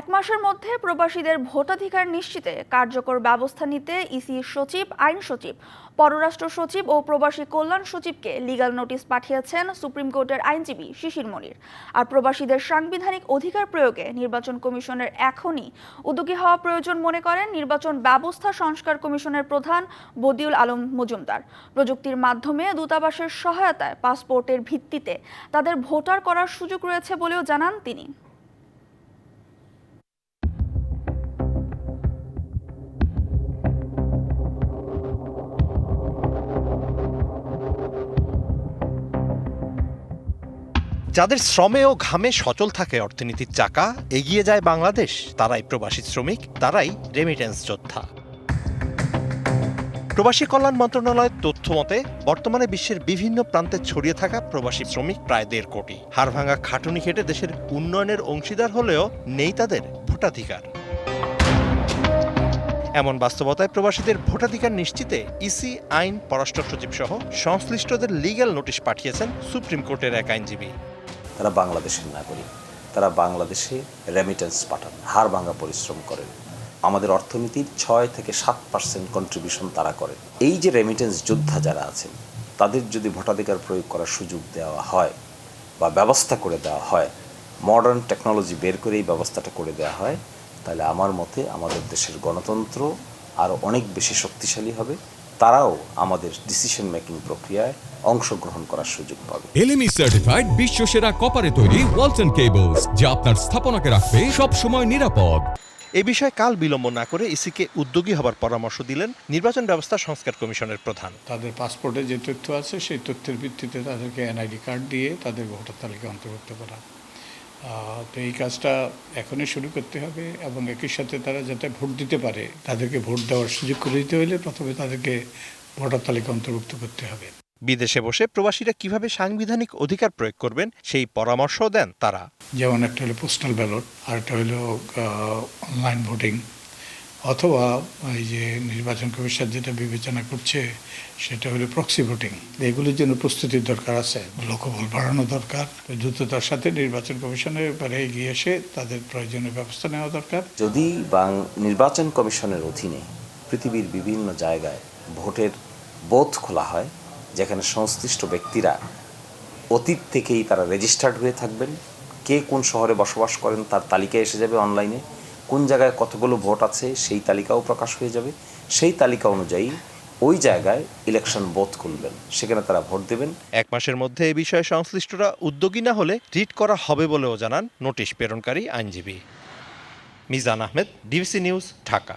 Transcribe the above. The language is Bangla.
এক মাসের মধ্যে প্রবাসীদের ভোটাধিকার নিশ্চিতে কার্যকর ব্যবস্থা নিতে ইসি সচিব, আইন সচিব, পররাষ্ট্র সচিব ও প্রবাসী কল্যাণ সচিবকে লিগ্যাল নোটিশ পাঠিয়েছেন সুপ্রিম কোর্টের আইনজীবী শিশির মনির। আর প্রবাসীদের সাংবিধানিক অধিকার প্রয়োগে নির্বাচন কমিশনের এখনই উদ্যোগী হওয়া প্রয়োজন মনে করেন নির্বাচন ব্যবস্থা সংস্কার কমিশনের প্রধান বদিউল আলম মজুমদার। প্রযুক্তির মাধ্যমে দূতাবাসের সহায়তায় পাসপোর্টের ভিত্তিতে তাদের ভোটার করার সুযোগ রয়েছে বলেও জানান তিনি। যাদের শ্রমে ও ঘামে সচল থাকে অর্থনীতির চাকা, এগিয়ে যায় বাংলাদেশ, তারাই প্রবাসী শ্রমিক, তারাই রেমিটেন্স যোদ্ধা। প্রবাসী কল্যাণ মন্ত্রণালয়ের তথ্য মতে, বর্তমানে বিশ্বের বিভিন্ন প্রান্তে ছড়িয়ে থাকা প্রবাসী শ্রমিক প্রায় দেড় কোটি। হাড়ভাঙা খাটুনি খেটে দেশের উন্নয়নের অংশীদার হলেও নেই তাদের ভোটাধিকার। এমন বাস্তবতায় প্রবাসীদের ভোটাধিকার নিশ্চিতে ইসি, আইন, পররাষ্ট্র সচিব সহ সংশ্লিষ্টদের লিগ্যাল নোটিশ পাঠিয়েছেন সুপ্রিম কোর্টের এক আইনজীবী। তারা বাংলাদেশের নাগরিক। তারা বাংলাদেশে রেমিটেন্স পাঠান, হাড় ভাঙা পরিশ্রম করেন। আমাদের অর্থনীতির ছয় থেকে সাত পার্সেন্ট কন্ট্রিবিউশন তারা করেন। এই যে রেমিটেন্স যোদ্ধা যারা আছেন, তাদের যদি ভোটাধিকার প্রয়োগ করার সুযোগ দেওয়া হয় বা ব্যবস্থা করে দেওয়া হয় মডার্ন টেকনোলজি বের করে এই ব্যবস্থাটা করে দেওয়া হয়, তাহলে আমার মতে আমাদের দেশের গণতন্ত্র আরও অনেক বেশি শক্তিশালী হবে। তারাও আমাদের ডিসিশন মেকিং প্রক্রিয়ায় অংশগ্রহণ করার সুযোগ পাবে। এলএমই সার্টিফাইড বিশ্ব সেরা কপারে তৈরি ওয়ালটন কেবলস যা আপনার স্থাপনাকে রাখবে সব সময় নিরাপদ। এ বিষয়ে কাল বিলম্ব না করে ইসিকে উদ্যোগী হবার পরামর্শ দিলেন নির্বাচন ব্যবস্থা সংস্কার কমিশনের প্রধান। তাদের পাসপোর্টে যে তথ্য আছে সেই তথ্যের ভিত্তিতে তাদেরকে এনআইডি কার্ড দিয়ে তাদের ভোটার তালিকা অন্তর্ভুক্ত করা। তো এই কাজটা এখনই শুরু করতে হবে এবং একই সাথে তারা যাতে ভোট দিতে পারে তাদেরকে ভোট দেওয়ার সুযোগ করে দিতে হলে প্রথমে তাদেরকে ভোটার তালিকা অন্তর্ভুক্ত করতে হবে। বিদেশে বসে প্রবাসীরা কীভাবে সাংবিধানিক অধিকার প্রয়োগ করবেন সেই পরামর্শ দেন তারা। যেমন একটা হলো পোস্টাল ব্যালট আর একটা হলো অনলাইন ভোটিং অথবা এই যে নির্বাচন কমিশন যেটা বিবেচনা করছে, সেটা হলো প্রক্সি ভোটিং এগুলির জন্য প্রস্তুতির দরকার আছে, লোকবল বাড়ানো দরকার দ্রুততার সাথে নির্বাচন কমিশনের ব্যাপারে এগিয়ে এসে তাদের প্রয়োজনীয় ব্যবস্থা নেওয়া দরকার। যদি বাং নির্বাচন কমিশনের অধীনে পৃথিবীর বিভিন্ন জায়গায় ভোটের বোধ খোলা হয়, যেখানে সংশ্লিষ্ট ব্যক্তিরা অতীত থেকেই তারা রেজিস্টার্ড হয়ে থাকবেন, কে কোন শহরে বসবাস করেন, তার তালিকা এসে যাবে অনলাইনে কোন জায়গায় কতগুলো ভোট আছে সেই তালিকাও প্রকাশ হয়ে যাবে। সেই তালিকা অনুযায়ী ওই জায়গায় ইলেকশন বোধ করবেন, সেখানে তারা ভোট দেবেন। এক মাসের মধ্যে এই বিষয়ে সংশ্লিষ্টরা উদ্যোগী না হলে রিট করা হবে বলেও জানান নোটিশ প্রেরণকারী আইনজীবী। Mizan Ahmed, DBC news, Dhaka.